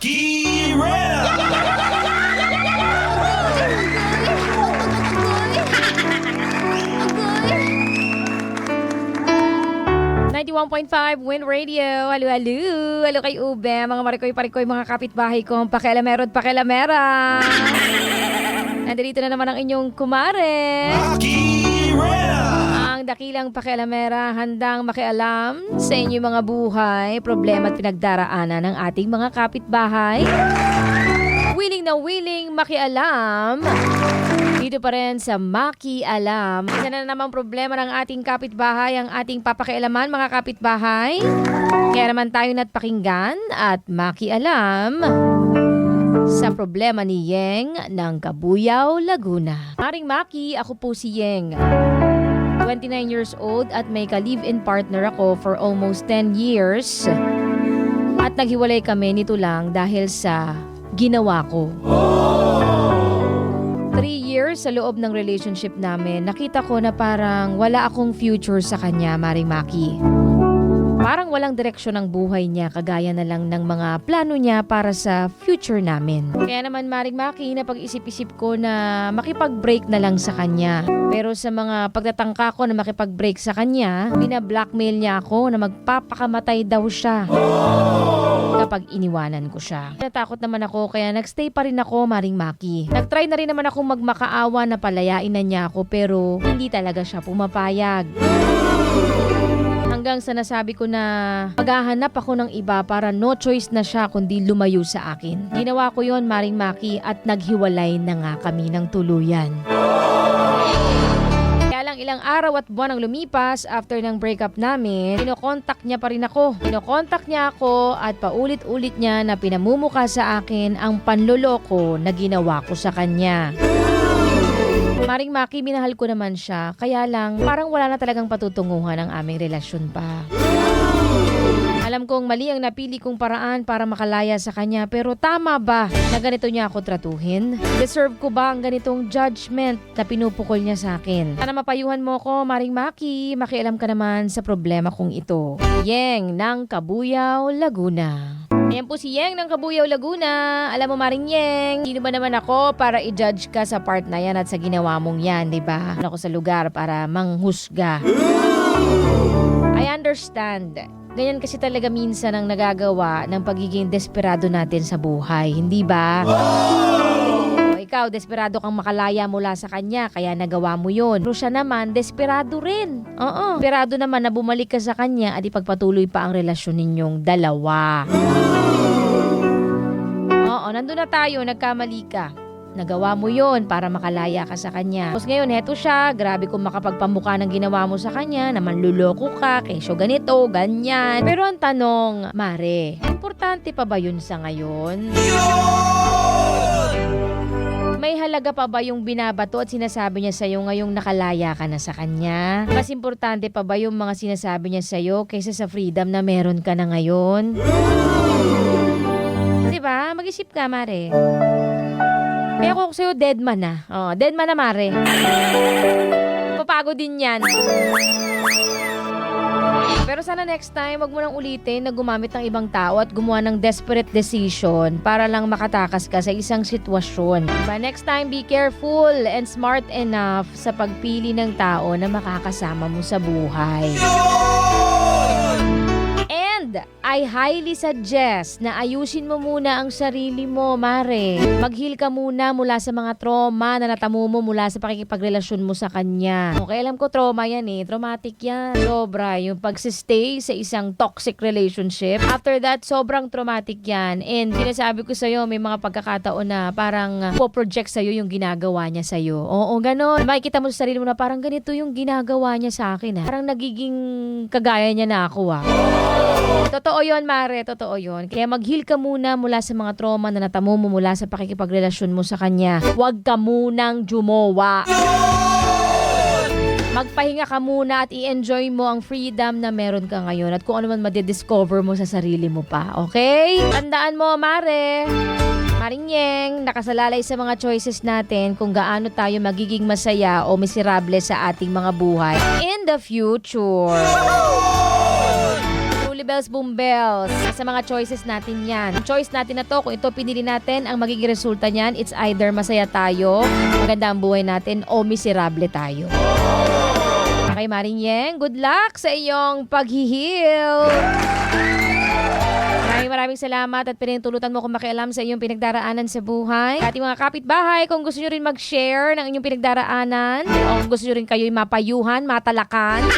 Rena! 91.5 Win Radio. Halo, halo. Halo kay Ube. Mga marikoy-parikoy, mga kapitbahay kong pakialamero at pakialamera. Nandito na naman ang inyong kumare. Maki dakilang pakialamera handang makialam sa inyong mga buhay, problema at pinagdaraanan ng ating mga kapitbahay. Willing na willing makialam. Dito pa rin sa Maki Alam. Isa na namang problema ng ating kapitbahay ang ating papakialaman mga kapitbahay. Kaya naman tayo na't pakinggan at makialam sa problema ni Yeng ng Kabuyao, Laguna. Maring Maki, ako po si Yeng. 29 years old at may ka-live-in partner ako for almost 10 years. At naghiwalay kami nito lang dahil sa ginawa ko. Three years sa loob ng relationship namin, nakita ko na parang wala akong future sa kanya, Maring Maki. Parang walang direksyon ang buhay niya, kagaya na lang ng mga plano niya para sa future namin. Kaya naman, Maring Maki, napag-isip-isip ko na makipag-break na lang sa kanya. Pero sa mga pagtatangka ko na makipag-break sa kanya, bina-blackmail niya ako na magpapakamatay daw siya kapag iniwanan ko siya. Natakot naman ako kaya nagstay pa rin ako, Maring Maki. Nagtry na rin naman ako magmakaawa na palayain na niya ako pero hindi talaga siya pumapayag. Hanggang sa nasabi ko na maghahanap ako ng iba para no choice na siya kundi lumayo sa akin. Ginawa ko yon Maring Maki at naghiwalay na nga kami ng tuluyan. Kaya lang ilang araw at buwan ang lumipas after ng breakup namin, kinokontak niya pa rin ako. Kinokontak niya ako at paulit-ulit niya na pinamumuka sa akin ang panloloko na ginawa ko sa kanya. Maring Maki, minahal ko naman siya. Kaya lang, parang wala na talagang patutunguhan ang aming relasyon pa. Alam kong mali ang napili kong paraan para makalaya sa kanya pero tama ba na ganito niya ako tratuhin? Deserve ko ba ang ganitong judgment na pinupukol niya sa akin? Sana mapayuhan mo ko, Maring Maki. Makialam ka naman sa problema kong ito. Yeng ng Kabuyao, Laguna. Ayan po si Yeng ng Kabuyao, Laguna. Alam mo, Maring Yeng, sino ba naman ako para i-judge ka sa part na yan at sa ginawa mong yan, di ba? Ako sa lugar para manghusga. I understand. Ganyan kasi talaga minsan ang nagagawa ng pagiging desperado natin sa buhay, hindi ba? O, ikaw, desperado kang makalaya mula sa kanya, kaya nagawa mo yon. Pero siya naman, desperado rin. Oo. Desperado naman na bumalik ka sa kanya at ipagpatuloy pa ang relasyon ninyong dalawa. Nandun na tayo, nagkamali ka. Nagawa mo yon para makalaya ka sa kanya. Tapos ngayon, heto siya, grabe kung makapagpamuka ng ginawa mo sa kanya, na manluloko ka, kesyo ganito, ganyan. Pero ang tanong, Mare, importante pa ba yun sa ngayon? May halaga pa ba yung binabato at sinasabi niya sa'yo ngayong nakalaya ka na sa kanya? Mas importante pa ba yung mga sinasabi niya sa'yo kaysa sa freedom na meron ka na ngayon? Diba? Mag-isip ka, Mare. Kaya ako sa'yo, dead man na. Oh, dead man na, Mare. Papagod din yan. Pero sana next time, wag mo nang ulitin na gumamit ng ibang tao at gumawa ng desperate decision para lang makatakas ka sa isang sitwasyon. Diba? Next time, be careful and smart enough sa pagpili ng tao na makakasama mo sa buhay. And I highly suggest na ayusin mo muna ang sarili mo, Mare. Mag-heal ka muna mula sa mga trauma na natamo mo mula sa pakikipagrelasyon mo sa kanya. Okay, alam ko trauma yan eh. Traumatic yan. Sobra. Yung pagsistay sa isang toxic relationship. After that, sobrang traumatic yan. And sinasabi ko sa'yo, may mga pagkakataon na parang uh, po-project sa'yo yung ginagawa niya sa'yo. Oo, ganon. Makikita mo sa sarili mo na parang ganito yung ginagawa niya sa akin. Ha? Parang nagiging kagaya niya na ako ah. Totoo yon Mare. Totoo yon Kaya mag-heal ka muna mula sa mga trauma na natamo mo mula sa pakikipagrelasyon mo sa kanya. Huwag ka munang jumowa. Magpahinga ka muna at i-enjoy mo ang freedom na meron ka ngayon at kung ano man madidiscover mo sa sarili mo pa. Okay? Tandaan mo, Mare. Marinyeng, nakasalalay sa mga choices natin kung gaano tayo magiging masaya o miserable sa ating mga buhay in the future. Holy Bells, Boom Bells. Sa mga choices natin yan. Ang choice natin na to, kung ito pinili natin, ang magiging resulta niyan, it's either masaya tayo, maganda ang buhay natin, o miserable tayo. Okay, Maring Yeng, good luck sa iyong paghihil. Maraming maraming salamat at pinintulutan mo kung makialam sa iyong pinagdaraanan sa buhay. At mga kapitbahay, kung gusto nyo rin mag-share ng inyong pinagdaraanan, o kung gusto nyo rin kayo'y mapayuhan, matalakan,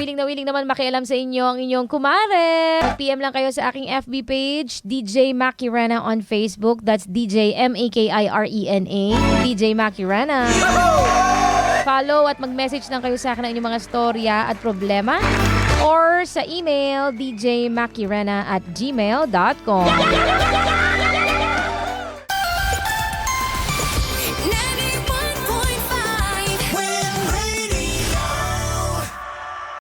willing na willing naman makialam sa inyo ang inyong kumare. Mag-PM lang kayo sa aking FB page, DJ Makirena on Facebook. That's DJ M-A-K-I-R-E-N-A. DJ Makirena. Follow at mag-message lang kayo sa akin ng inyong mga storya at problema or sa email djmakirena at gmail.com.